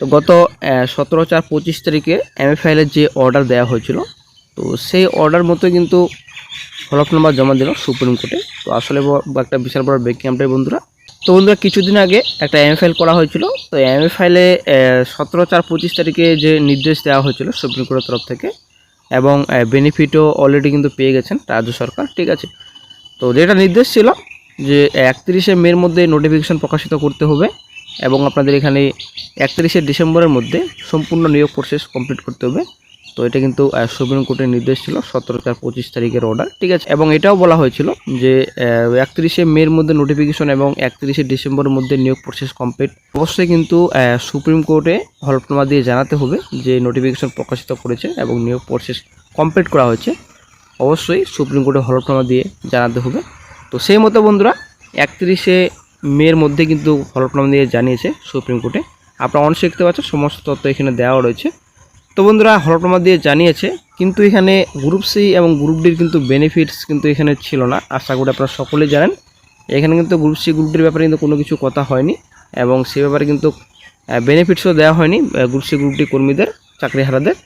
তো গত সতেরো চার পঁচিশ তারিখে এমএফআইএলের যে অর্ডার দেওয়া হয়েছিল, তো সেই অর্ডার মতো কিন্তু হলফনামা জমা দিল সুপ্রিম কোর্টে। তো আসলে একটা বিশাল বড় ক্যাম্পের বন্ধুরা। তো বন্ধুরা, কিছুদিন আগে একটা এমএফআইএল করা হয়েছিল, তো এমএফআইএলে সতেরো চার পঁচিশ তারিখে যে নির্দেশ দেওয়া হয়েছিল সুপ্রিম কোর্টের তরফ থেকে, এবং বেনিফিটও অলরেডি কিন্তু পেয়ে গেছেন রাজ্য সরকার, ঠিক আছে? তো যেটা নির্দেশ ছিল যে একত্রিশে মের মধ্যে নোটিফিকেশন প্রকাশিত করতে হবে এবং আপনাদের এখানে একত্রিশে ডিসেম্বরের মধ্যে সম্পূর্ণ নিয়োগ প্রসেস কমপ্লিট করতে হবে। তো এটা কিন্তু সুপ্রিম কোর্টের নির্দেশ ছিল সতেরো চার পঁচিশ তারিখের অর্ডার ঠিক আছে? এবং এটাও বলা হয়েছিল যে একত্রিশে মের মধ্যে নোটিফিকেশন এবং একত্রিশে ডিসেম্বরের মধ্যে নিয়োগ প্রসেস কমপ্লিট অবশ্যই কিন্তু সুপ্রিম কোর্টে হলফনামা দিয়ে জানাতে হবে যে নোটিফিকেশন প্রকাশিত করেছে এবং নিয়োগ প্রসেস কমপ্লিট করা হয়েছে। অবশ্যই সুপ্রিম কোর্টে হলফনামা দিয়ে জানাতে হবে। তো সেই মতো বন্ধুরা, একত্রিশে মের মধ্যে কিন্তু হলফনামা দিয়ে জানিয়েছে সুপ্রিম কোর্টে। আপনারা অনেক দেখতে পাচ্ছেন, সমস্ত তথ্য এখানে দেওয়া রয়েছে। তো বন্ধুরা, হলফনামা দিয়ে জানিয়েছে, কিন্তু এখানে গ্রুপ সি এবং গ্রুপ ডির কিন্তু বেনিফিটস কিন্তু এখানে ছিল না। আশা করি আপনারা সকলেই জানেন। এখানে কিন্তু গ্রুপ সি, গ্রুপ ডির ব্যাপারে কিন্তু কোনো কিছু কথা হয়নি এবং সে ব্যাপারে কিন্তু বেনিফিটসও দেওয়া হয়নি গ্রুপ সি, গ্রুপ ডি কর্মীদের, চাকরিহারাদের।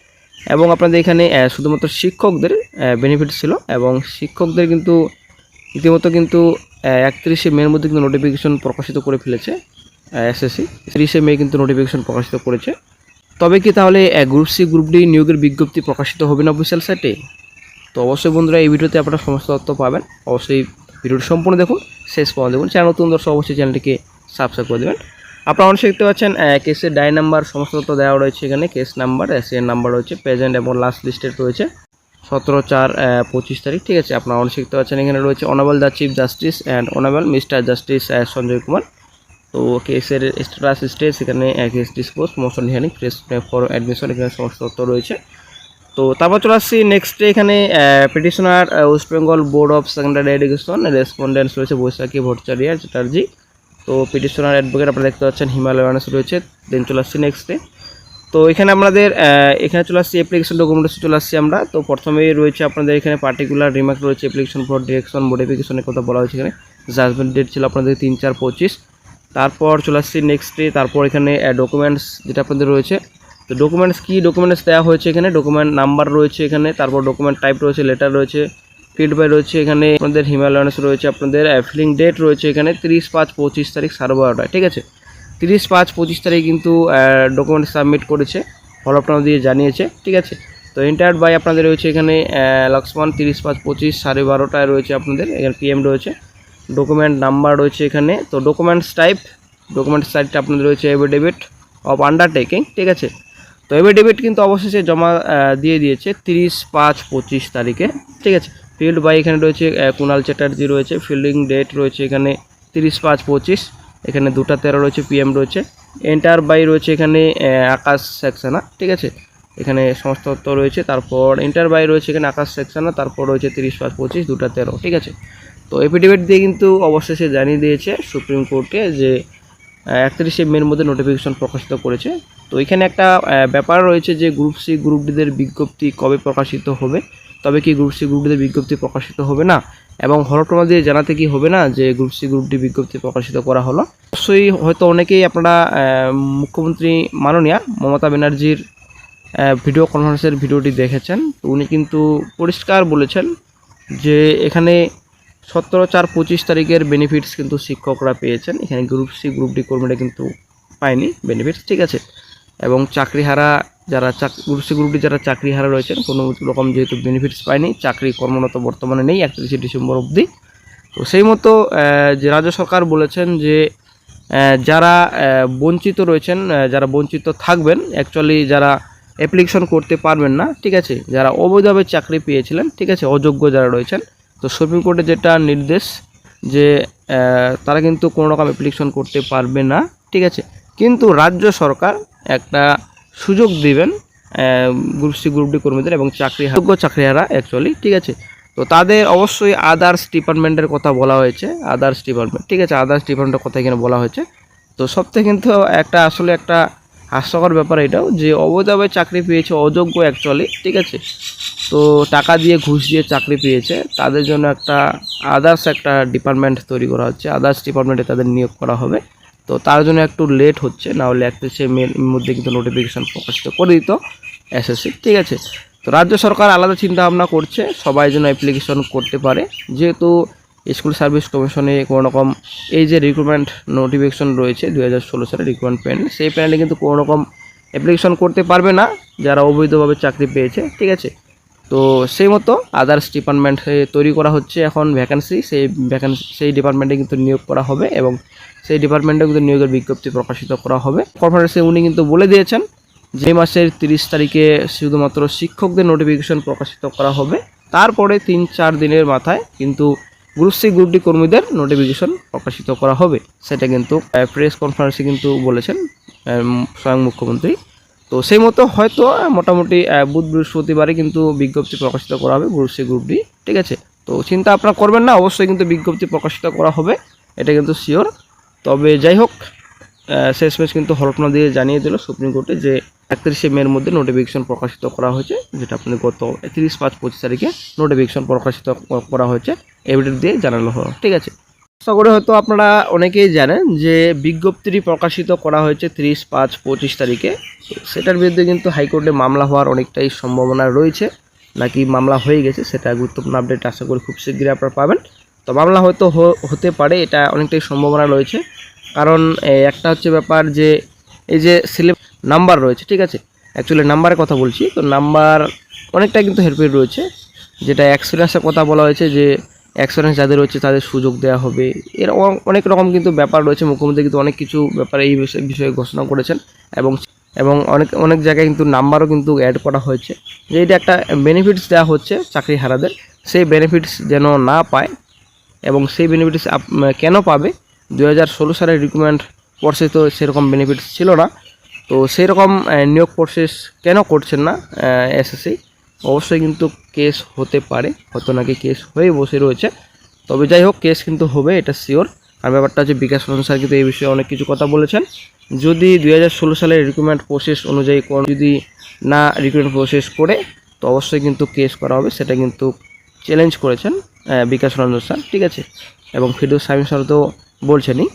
এবং আপনাদের এখানে শুধুমাত্র শিক্ষকদের বেনিফিট ছিল এবং শিক্ষকদের কিন্তু রীতিমতো কিন্তু একত্রিশে মের মধ্যে কিন্তু নোটিফিকেশন প্রকাশিত করে ফেলেছে এসএসসি তিরিশে মে কিন্তু নোটিফিকেশন প্রকাশিত করেছে। তবে কি তাহলে গ্রুপ সি গ্রুপ ডি নিয়োগের বিজ্ঞপ্তি প্রকাশিত হবে না অফিসিয়াল সাইটে তো অবশ্যই বন্ধুরা, এই ভিডিওতে আপনারা সমস্ত তথ্য পাবেন। অবশ্যই ভিডিওটি সম্পূর্ণ দেখুন, শেষ পর্যন্ত দেখুন। চ্যানেল নতুন দর্শক, অবশ্যই চ্যানেলটিকে সাবস্ক্রাইব করে দেবেন। আপনারা অনেক দেখতে পাচ্ছেন কেসের ডাই নাম্বার সমস্ত তথ্য দেওয়া রয়েছে এখানে। কেস নাম্বার এসিএন নাম্বার রয়েছে প্রেজেন্ট এবং লাস্ট লিস্টেড রয়েছে। সতেরো চার পঁচিশ তারিখ, ঠিক আছে? আপনারা অনেক দেখতে পাচ্ছেন, এখানে রয়েছে honourable the chief justice and honourable mister justice Sanjay Kumar. তো কেসের স্ট্যাটাস স্টেজ এখানে case dispose motion hearing press for admission এখানে সমস্ত তথ্য রয়েছে। তো তারপর চলে আসছি নেক্সট এখানে petitioner West Bengal board of secondary education respondents রয়েছে বৈশাখী ভট্টাচার্য চ্যাটার্জি। তো পিটিশনার অ্যাডভোকেট আপনারা দেখতে পাচ্ছেন হিমালয়ানস রয়েছে। দেন চলে আসছি নেক্সটে তো এখানে আমাদের এখানে চলে আসছি অ্যাপ্লিকেশন ডকুমেন্টস চলে আসছি আমরা। তো প্রথমেই রয়েছে আপনাদের এখানে পার্টিকুলার রিমার্ক রয়েছে অ্যাপ্লিকেশন ফর ডিরেকশন মডিফিকেশনের কথা বলা হয়েছে এখানে। জাজমেন্ট ডেট ছিল আপনাদের তিন চার পঁচিশ। তারপর চলে আসছি নেক্সটে তারপর এখানে ডকুমেন্টস যেটা আপনাদের রয়েছে। তো ডকুমেন্টস কি ডকুমেন্টস দেওয়া হয়েছে এখানে? ডকুমেন্ট নাম্বার রয়েছে এখানে, তারপর ডকুমেন্ট টাইপ রয়েছে লেটার রয়েছে ফিডব্যাক রয়েছে এখানে, আপনাদের হিমালয়ানস রয়েছে আপনাদের ফিলিং ডেট রয়েছে এখানে, তিরিশ পাঁচ পঁচিশ তারিখ সাড়ে বারোটায়, ঠিক আছে? তিরিশ পাঁচ পঁচিশ তারিখ কিন্তু ডকুমেন্ট সাবমিট করেছে। ফলো আপনারা দিয়ে জানিয়েছে, ঠিক আছে? তো ইন্টার বাই আপনাদের রয়েছে এখানে লক্ষ্মণ তিরিশ পাঁচ পঁচিশ, সাড়ে বারোটায় রয়েছে আপনাদের, এখানে পিএম রয়েছে। ডকুমেন্ট নাম্বার রয়েছে এখানে, তো ডকুমেন্টস টাইপ ডকুমেন্টস টাইপটা আপনাদের রয়েছে এভিডেভিট অফ আন্ডারটেকিং ঠিক আছে? তো এভিডেভিট কিন্তু অবশেষে জমা দিয়ে দিয়েছে তিরিশ পাঁচ পঁচিশ তারিখে, ঠিক আছে? ফিল্ড বাই এখানে রয়েছে কুণাল চ্যাটার্জি রয়েছে ফিল্ডিং ডেট রয়েছে এখানে তিরিশ পাঁচ পঁচিশ। এখানে দুটা তেরো রয়েছে পিএম রয়েছে। এন্টার বাই রয়েছে এখানে আকাশ সেকশনা ঠিক আছে? এখানে সমস্ত তথ্য রয়েছে, তারপর ইন্টার বাই রয়েছে এখানে আকাশ সেকশনা তারপর রয়েছে তিরিশ, পাঁচ, পঁচিশ, দুটা তেরো, ঠিক আছে? তো এফিডেভিট দিয়ে কিন্তু অবশেষে জানিয়ে দিয়েছে সুপ্রিম কোর্টে যে একত্রিশে মের মধ্যে নোটিফিকেশন প্রকাশিত করেছে। তো এখানে একটা ব্যাপার রয়েছে যে গ্রুপ সি গ্রুপ ডিদের বিজ্ঞপ্তি কবে প্রকাশিত হবে? তবে কি গ্রুপ সি গ্রুপ বিজ্ঞপ্তি প্রকাশিত হবে না? এবং হলফনামা দিয়ে জানাতে কি হবে না যে গ্রুপ সি গ্রুপ ডি বিজ্ঞপ্তি প্রকাশিত করা হলো? অবশ্যই হয়তো অনেকেই আপনারা মুখ্যমন্ত্রী মাননীয়া মমতা ব্যানার্জির ভিডিও কনফারেন্সের ভিডিওটি দেখেছেন। উনি কিন্তু পরিষ্কার বলেছেন যে এখানে সতেরো চার পঁচিশ তারিখের বেনিফিটস কিন্তু শিক্ষকরা পেয়েছেন। এখানে গ্রুপ সি গ্রুপ ডি কর্মীরা কিন্তু পায়নি বেনিফিটস ঠিক আছে? এবং চাকরিহারা যারা চাক গ্রুপ সি গ্রুপ ডি যারা চাকরিহারা রয়েছেন, কোনো রকম যেহেতু বেনিফিটস পায়নি, চাকরি কর্মরত বর্তমানে নেই, একত্রিশে ডিসেম্বর অবধি। তো সেই মতো যে রাজ্য সরকার বলেছেন যে যারা বঞ্চিত রয়েছেন যারা বঞ্চিত থাকবেন অ্যাকচুয়ালি যারা অ্যাপ্লিকেশন করতে পারবেন না, ঠিক আছে, যারা অবৈধভাবে চাকরি পেয়েছিলেন, ঠিক আছে, অযোগ্য যারা রয়েছেন, তো সুপ্রিম কোর্টে যেটা নির্দেশ যে তারা কিন্তু কোনো রকম অ্যাপ্লিকেশন করতে পারবে না, ঠিক আছে। কিন্তু রাজ্য সরকার একটা সুযোগ দিবেন গ্রুপ সি গ্রুপ ডি কর্মীদের এবং চাকরি যোগ্য চাকরিহারা অ্যাকচুয়ালি ঠিক আছে? তো তাদের অবশ্যই আদার্স ডিপার্টমেন্টের কথা বলা হয়েছে আদার্স ডিপার্টমেন্ট ঠিক আছে? আদার্স ডিপার্টমেন্টের কথা এখানে বলা হয়েছে। তো সব থেকে কিন্তু একটা আসলে একটা হাস্যকর ব্যাপার এটাও যে অবৈধভাবে চাকরি পেয়েছে, অযোগ্য অ্যাকচুয়ালি ঠিক আছে? তো টাকা দিয়ে ঘুষ দিয়ে চাকরি পেয়েছে, তাদের জন্য একটা আদার্স একটা ডিপার্টমেন্ট তৈরি করা হচ্ছে আদার্স ডিপার্টমেন্টে তাদের নিয়োগ করা হবে। তো তার জন্য একটু লেট হচ্ছে, না হলে একত্রিশে মের মধ্যে কিন্তু নোটিফিকেশন প্রকাশিত করে দিত এসএসসি ঠিক আছে? তো রাজ্য সরকার আলাদা চিন্তা ভাবনা করছে, সবাই যেন অ্যাপ্লিকেশন করতে পারে। যেহেতু স্কুল সার্ভিস কমিশনে কোনো রকম এই যে রিক্রুটমেন্ট নোটিফিকেশন রয়েছে দু হাজার ষোলো সালে রিক্রুটমেন্ট প্যানেল সেই প্যানেলে কিন্তু কোনো রকম অ্যাপ্লিকেশন করতে পারবে না, যারা অবৈধভাবে চাকরি পেয়েছে, ঠিক আছে? তো সেই মতো আদার্স ডিপার্টমেন্ট তৈরি করা হচ্ছে এখন ভ্যাকান্সি সেই ভ্যাকান্সি সেই ডিপার্টমেন্টে কিন্তু নিয়োগ করা হবে এবং সেই ডিপার্টমেন্টে কিন্তু নিয়োগের বিজ্ঞপ্তি প্রকাশিত করা হবে। কনফারেন্সে উনি কিন্তু বলে দিয়েছেন যে মাসের তিরিশ তারিখে শুধুমাত্র শিক্ষকদের নোটিফিকেশন প্রকাশিত করা হবে। তারপরে তিন চার দিনের মাথায় কিন্তু গ্রুপ সি গ্রুপ ডি কর্মীদের নোটিফিকেশন প্রকাশিত করা হবে। সেটা কিন্তু প্রেস কনফারেন্সে কিন্তু বলেছেন স্বয়ং মুখ্যমন্ত্রী। তো সেই মতো হয়তো মোটামুটি বুধ বৃহস্পতিবারে কিন্তু বিজ্ঞপ্তি প্রকাশিত করা হবে গ্রুপ সি, গ্রুপ ডি, ঠিক আছে? তো চিন্তা আপনারা করবেন না, অবশ্যই কিন্তু বিজ্ঞপ্তি প্রকাশিত করা হবে, এটা কিন্তু শিওর তবে যাই হোক শেষমেশ কিন্তু হলফনা দিয়ে জানিয়ে দিল সুপ্রিম কোর্টে যে একত্রিশে মের মধ্যে নোটিফিকেশন প্রকাশিত করা হয়েছে, যেটা আপনাদের গত তিরিশ পাঁচ পঁচিশ তারিখে নোটিফিকেশন প্রকাশিত করা হয়েছে এভিডেন্ট দিয়ে জানানো হলো, ঠিক আছে? করে হয়তো আপনারা অনেকেই জানেন যে বিজ্ঞপ্তিটি প্রকাশিত করা হয়েছে তিরিশ পাঁচ পঁচিশ তারিখে। সেটার বিরুদ্ধে কিন্তু হাইকোর্টে মামলা হওয়ার অনেকটাই সম্ভাবনা রয়েছে। নাকি মামলা হয়ে গেছে সেটা গুরুত্বপূর্ণ আপডেট আশা করি খুব শীঘ্রই আপনারা পাবেন। তো মামলা হয়তো হতে পারে, এটা অনেকটাই সম্ভাবনা রয়েছে। কারণ একটা হচ্ছে ব্যাপার যে, এই যে সিলেব নাম্বার রয়েছে, ঠিক আছে? অ্যাকচুয়ালি নাম্বারের কথা বলছি, তো নাম্বার অনেকটা কিন্তু হেরফের রয়েছে। যেটা এক্সপিরিয়েন্সের কথা বলা হয়েছে যে এক্সপিরিয়েন্স যাদের রয়েছে, তাদের সুযোগ দেওয়া হবে। এর অনেক রকম কিন্তু ব্যাপার রয়েছে। মুখ্যমন্ত্রী কিন্তু অনেক কিছু ব্যাপারে এই বিষয়ে ঘোষণা করেছেন এবং এবং অনেক অনেক জায়গায় কিন্তু নাম্বারও কিন্তু অ্যাড করা হয়েছে। যে এটা একটা বেনিফিটস দেওয়া হচ্ছে চাকরি হারাদের, সেই বেনিফিটস যেন না পায় এবং সেই বেনিফিটস কেন পাবে? দু হাজার ষোলো সালের রিক্রুটমেন্ট প্রসেস তো সেরকম বেনিফিটস ছিল না। তো সেই রকম নিয়োগ প্রসেস কেন করছেন না এসএসসি অবশ্যই কিন্তু কেস হতে পারে, হয়তো নাকি কেস হয়ে বসে রয়েছে। তবে যাই হোক, কেস কিন্তু হবে, এটা শিওর আর ব্যাপারটা হচ্ছে বিকাশ রঞ্জন স্যার কিন্তু এই বিষয়ে অনেক কিছু কথা বলেছেন। যদি দুই হাজার ষোলো সালের রিক্রুটমেন্ট প্রসেস অনুযায়ী যদি না রিক্রুটমেন্ট প্রসেস করে, তো অবশ্যই কিন্তু কেস করা হবে, সেটা কিন্তু চ্যালেঞ্জ করেছেন বিকাশ রঞ্জন স্যার, ঠিক আছে? এবং ফিরোজ সামিম স্যার তো বলছেনই।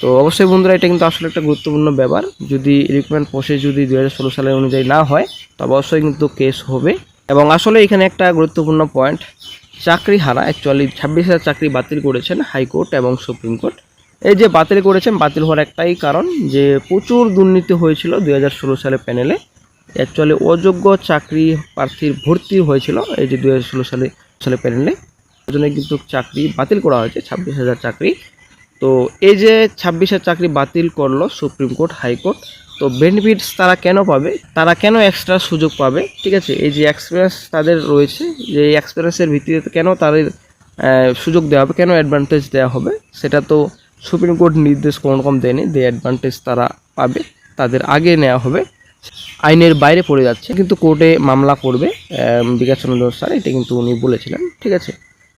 তো অবশ্যই বন্ধুরা, এটা কিন্তু আসলে একটা গুরুত্বপূর্ণ ব্যাপার। যদি রিক্রুটমেন্ট প্রসেস যদি দু হাজার ষোলো সালের অনুযায়ী না হয়, তবে অবশ্যই কিন্তু কেস হবে। এবং আসলে এখানে একটা গুরুত্বপূর্ণ পয়েন্ট চাকরি হারা অ্যাকচুয়ালি ছাব্বিশ হাজার চাকরি বাতিল করেছেন হাইকোর্ট এবং সুপ্রিম কোর্ট। এই যে বাতিল করেছেন, বাতিল হওয়ার একটাই কারণ যে প্রচুর দুর্নীতি হয়েছিল দুই হাজার ষোলো সালে প্যানেলে অ্যাকচুয়ালি অযোগ্য চাকরি প্রার্থীর ভর্তি হয়েছিল এই যে দুই হাজার ষোলো সালে সালে প্যানেলে জন্য কিন্তু চাকরি বাতিল করা হয়েছে, ছাব্বিশ হাজার চাকরি। তো এই যে ছাব্বিশ হাজার চাকরি বাতিল করল সুপ্রিম কোর্ট, হাইকোর্ট তো বেনিফিটস তারা কেন পাবে? তারা কেন এক্সট্রা সুযোগ পাবে? ঠিক আছে? এই যে এক্সপিরিয়েন্স তাদের রয়েছে, যে এই এক্সপিরিয়েন্সের ভিত্তিতে কেন তাদের সুযোগ দেওয়া হবে, কেন অ্যাডভান্টেজ দেওয়া হবে, সেটা তো সুপ্রিম কোর্ট নির্দেশ কোনো রকম দেয়নি, যে অ্যাডভান্টেজ তারা পাবে, তাদের আগে নেওয়া হবে। আইনের বাইরে পড়ে যাচ্ছে, কিন্তু কোর্টে মামলা করবে বিকাশ চন্দ্র স্যার, এটা কিন্তু উনি বলেছিলেন, ঠিক আছে?